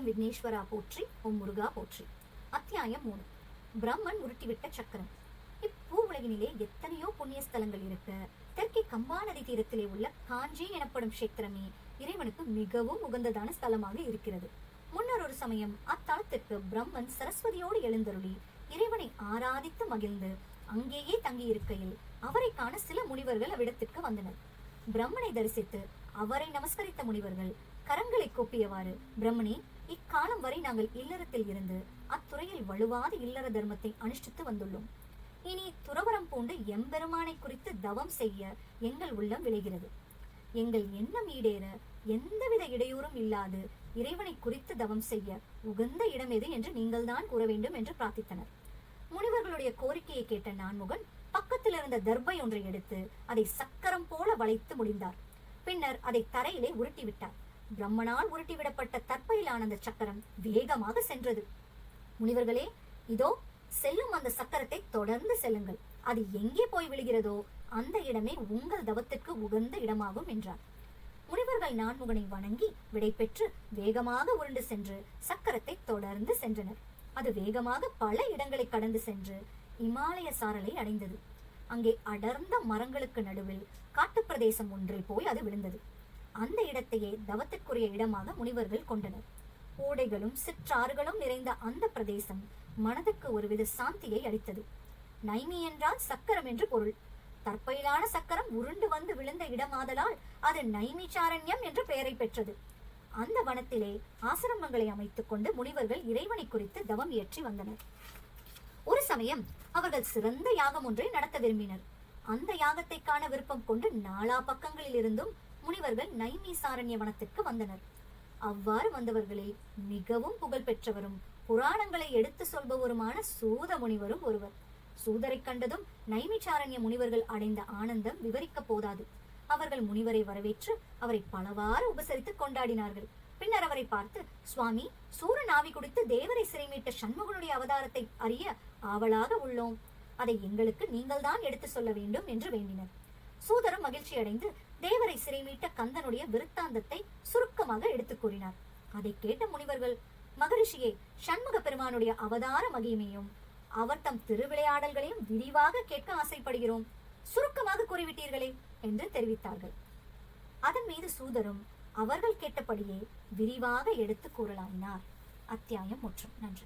ஓம் விக்னேஸ்வரா போற்றி ஓம் முருகா போற்றி. அத்தியாயம் மூணு. பிரம்மன் உருட்டிவிட்ட சக்கரம். இப்பூ உலகினிலே எத்தனையோ புண்ணிய ஸ்தலங்கள் இருக்க தெற்கே கம்பா நதி தீரத்திலே உள்ள காஞ்சி எனப்படும் கஷேத்திரமே இறைவனுக்கு மிகவும் உகந்ததான ஸ்தலமாக இருக்கிறது. முன்னர் ஒரு சமயம் அத்தலத்திற்கு பிரம்மன் சரஸ்வதியோடு எழுந்தருளி இறைவனை ஆராதித்து மகிழ்ந்து அங்கேயே தங்கியிருக்கையில் அவரை காண சில முனிவர்கள் அவ்விடத்திற்கு வந்தனர். பிரம்மனை தரிசித்து அவரை நமஸ்கரித்த முனிவர்கள் கரங்களை கூப்பியவாறு பிரம்மனே இக்காலம் வரை நாங்கள் இல்லறத்தில் இருந்து அத்துறையில் வலுவாத இல்லற தர்மத்தை அனுஷ்டித்து வந்துள்ளோம். இனி துறவரம் பூண்டு எம்பெருமானை குறித்து தவம் செய்ய எங்கள் உள்ளம் விளைகிறது. எங்கள் எண்ணம் ஈடேற எந்தவித இடையூறும் இல்லாது இறைவனை குறித்து தவம் செய்ய உகந்த இடம் எது என்று நீங்கள்தான் கூற வேண்டும் என்று பிரார்த்தித்தனர். முனிவர்களுடைய கோரிக்கையை கேட்ட நான்முகன் பக்கத்தில் இருந்த தர்பை ஒன்றை எடுத்து அதை சக்கரம் போல வளைத்து முடிந்தார். பின்னர் அதை தரையிலே உருட்டிவிட்டார். பிரம்மனால் உருட்டிவிடப்பட்ட தற்பையிலான அந்த சக்கரம் வேகமாக சென்றது. முனிவர்களே இதோ செல்லும் அந்த சக்கரத்தை தொடர்ந்து செல்லுங்கள். அது எங்கே போய் விழுகிறதோ அந்த இடமே உங்கள் தவத்திற்கு உகந்த இடமாகும் என்றார். முனிவர்கள் நான்முகனை வணங்கி விடை பெற்று வேகமாக உருண்டு சென்று சக்கரத்தை தொடர்ந்து சென்றனர். அது வேகமாக பல இடங்களை கடந்து சென்று இமாலய சாரலை அடைந்தது. அங்கே அடர்ந்த மரங்களுக்கு நடுவில் காட்டுப் பிரதேசம் ஒன்றில் போய் அது விழுந்தது. அந்த இடத்தையே தவத்திற்குரிய இடமாக முனிவர்கள் கொண்டனர். ஓடைகளும் சிற்றாறுகளும் நிறைந்த அந்த பிரதேசம் மனதுக்கு ஒருவித சாந்தியை அளித்தது. நைமி என்றால் சக்கரம் என்று பொருள். தற்பயிலான சக்கரம் உருண்டு வந்து விழுந்த இடமாதலால் அது நைமிச்சாரண்யம் என்ற பெயரை பெற்றது. அந்த வனத்திலே ஆசிரமங்களை அமைத்துக் கொண்டு முனிவர்கள் இறைவனை குறித்து தவம் இயற்றி வந்தனர். ஒரு சமயம் அவர்கள் சிறந்த யாகம் ஒன்றை நடத்த விரும்பினர். அந்த யாகத்தை காண விருப்பம் கொண்டு நாலா பக்கங்களில் இருந்தும் முனிவர்கள் நைமிசாரண்ய வனத்திற்கு வந்தனர். அவ்வாறு வந்தவர்களில் மிகவும் புகழ் பெற்றவரும் புராணங்களை எடுத்து சொல்பவருமான சூத முனிவரும் ஒருவர். சூதரை கண்டதும் நைமிச்சாரண்ய முனிவர்கள் அடைந்த ஆனந்தம் விவரிக்க போதாது. அவர்கள் முனிவரை வரவேற்று அவரை பலவாறு உபசரித்து கொண்டாடினார்கள். பின்னர் அவரை பார்த்து சுவாமி சூரன் ஆவி குடித்து தேவரை சிறைமீட்ட சண்முகனுடைய அவதாரத்தை அறிய ஆவலாக உள்ளோம். அதை எங்களுக்கு நீங்கள்தான் எடுத்து சொல்ல வேண்டும் என்று வேண்டினர். சூதரும் மகிழ்ச்சி அடைந்து தேவரை சிறைமீட்ட கந்தனுடைய விருத்தாந்தத்தை சுருக்கமாக எடுத்துக் கூறினார். அதை கேட்ட முனிவர்கள் மகரிஷியே சண்முக பெருமானுடைய அவதார மகிமையும் அவர் தம் திருவிளையாடல்களையும் விரிவாக கேட்க ஆசைப்படுகிறோம். சுருக்கமாக கூறிவிட்டீர்களே என்று தெரிவித்தார்கள். அதன் மீது சூதரும் அவர்கள் கேட்டபடியே விரிவாக எடுத்து கூறலாயினார். அத்தியாயம் மற்றும் நன்றி.